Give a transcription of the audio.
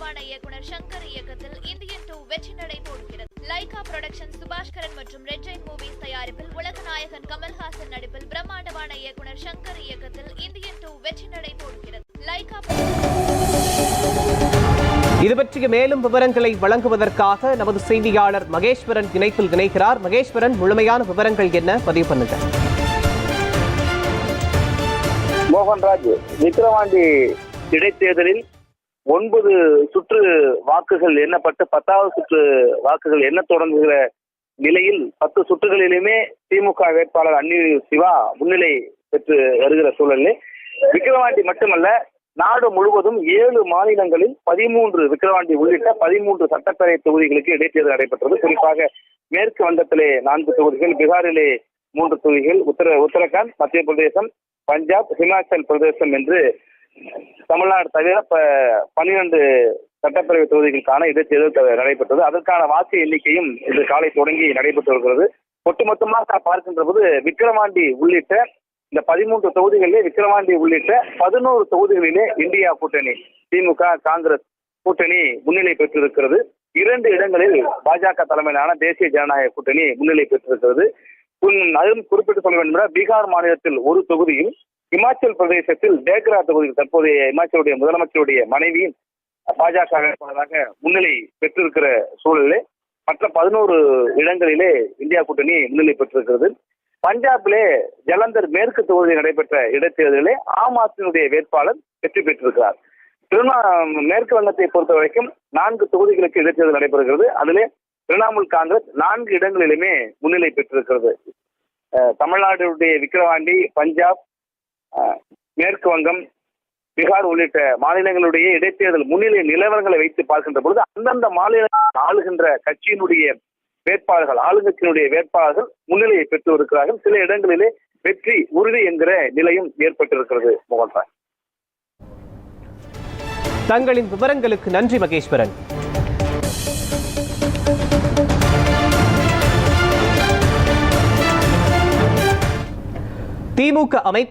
பிரம்மாண்டமான இயக்குனர் சங்கர் இயக்கத்தில் இந்தியன் டூ வெற்றி நடை போடுகிறது. லைகா புரொடக்ஷன் சுபாஷ்கரன் மற்றும் ரெட் ஜெயின் மூவிஸ் தயாரிப்பில் உலக நாயகன் கமல்ஹாசன் நடிப்பில் பிரம்மாண்டமான இயக்குனர் சங்கர் இயக்கத்தில் இந்தியன் டூ வெற்றி நடை போடுகிறது. லைகா இது பற்றிய மேலும் விவரங்களை வழங்குவதற்காக நமது செய்தியாளர் மகேஸ்வரன் இணைப்பில் இணைகிறார். மகேஸ்வரன் முழுமையான விவரங்கள் என்ன? பதிவு பண்ணுங்க. மோகன்ராஜ் விக்கிரவாண்டி இடைத்தேர்தலில் ஒன்பது சுற்று வாக்குகள் எண்ணப்பட்டு பத்தாவது சுற்று வாக்குகள் எண்ண தொடங்குகிற நிலையில் பத்து சுற்றுகளிலுமே திமுக வேட்பாளர் அன்னியூ சிவா முன்னிலை பெற்று வருகிற சூழலில். விக்கிரவாண்டி மட்டுமல்ல நாடு முழுவதும் ஏழு மாநிலங்களில் பதிமூன்று விக்கிரவாண்டி உள்ளிட்ட பதிமூன்று சட்டப்பேரவை தொகுதிகளுக்கு இடைத்தேர்தல் நடைபெற்றது. குறிப்பாக மேற்கு வங்கத்திலே நான்கு தொகுதிகள் பீகாரிலே மூன்று தொகுதிகள் உத்தர உத்தரகாண்ட் மத்திய பிரதேசம் பஞ்சாப் ஹிமாச்சல் பிரதேசம் என்று தமிழ்நாடு தவிர இப்ப பன்னிரண்டு சட்டப்பேரவை தொகுதிகளுக்கான இடைத்தேர்தல் நடைபெற்றது. அதற்கான வாக்கு எண்ணிக்கையும் இன்று காலை தொடங்கி நடைபெற்று வருகிறது. ஒட்டுமொத்தமாக பார்க்கின்ற போது விக்கிரவாண்டி உள்ளிட்ட இந்த பதிமூன்று தொகுதிகளிலே விக்கிரவாண்டி உள்ளிட்ட பதினோரு தொகுதிகளிலே இந்தியா கூட்டணி திமுக காங்கிரஸ் கூட்டணி முன்னிலை பெற்றிருக்கிறது. இரண்டு இடங்களில் பாஜக தலைமையிலான தேசிய ஜனநாயக கூட்டணி முன்னிலை பெற்றிருக்கிறது. அதுவும் குறிப்பிட்டு சொல்ல வேண்டும் என்றால் பீகார் மாநிலத்தில் ஒரு தொகுதியும் இமாச்சல் பிரதேசத்தில் டேக்ரா தொகுதியில் தற்போதைய இமாச்சலுடைய முதலமைச்சருடைய மனைவியும் பாஜக வேட்பாளராக முன்னிலை பெற்றிருக்கிற சூழலிலே மற்ற பதினோரு இடங்களிலே இந்தியா கூட்டணி முன்னிலை பெற்றிருக்கிறது. பஞ்சாபிலே ஜலந்தர் மேற்கு தொகுதியில் நடைபெற்ற இடைத்தேர்தலிலே ஆம் ஆத்மியுடைய வேட்பாளர் வெற்றி பெற்றிருக்கிறார். திருநா மேற்கு வங்கத்தை பொறுத்த வரைக்கும் நான்கு தொகுதிகளுக்கு இடைத்தேர்தல் நடைபெறுகிறது. அதிலே திரிணாமுல் காங்கிரஸ் நான்கு இடங்களிலுமே முன்னிலை பெற்றிருக்கிறது. தமிழ்நாடுடைய விக்கிரவாண்டி பஞ்சாப் மேற்கு வங்கம் பீகார் உள்ளிட்ட மாநிலங்களுடைய இடைத்தேர்தல் முன்னிலை நிலவரங்களை வைத்து பார்க்கின்ற பொழுது அந்தந்த மாநிலங்கள் ஆளுகின்ற கட்சியினுடைய வேட்பாளர்கள் ஆளுங்கட்சியினுடைய வேட்பாளர்கள் முன்னிலையை பெற்று இருக்கிறார்கள் சில இடங்களிலே வெற்றி உறுதி என்கிற நிலையும் ஏற்பட்டிருக்கிறது மோகன்ராஜ். தங்களின் விவரங்களுக்கு நன்றி மகேஸ்வரன். திமுக அமைப்பு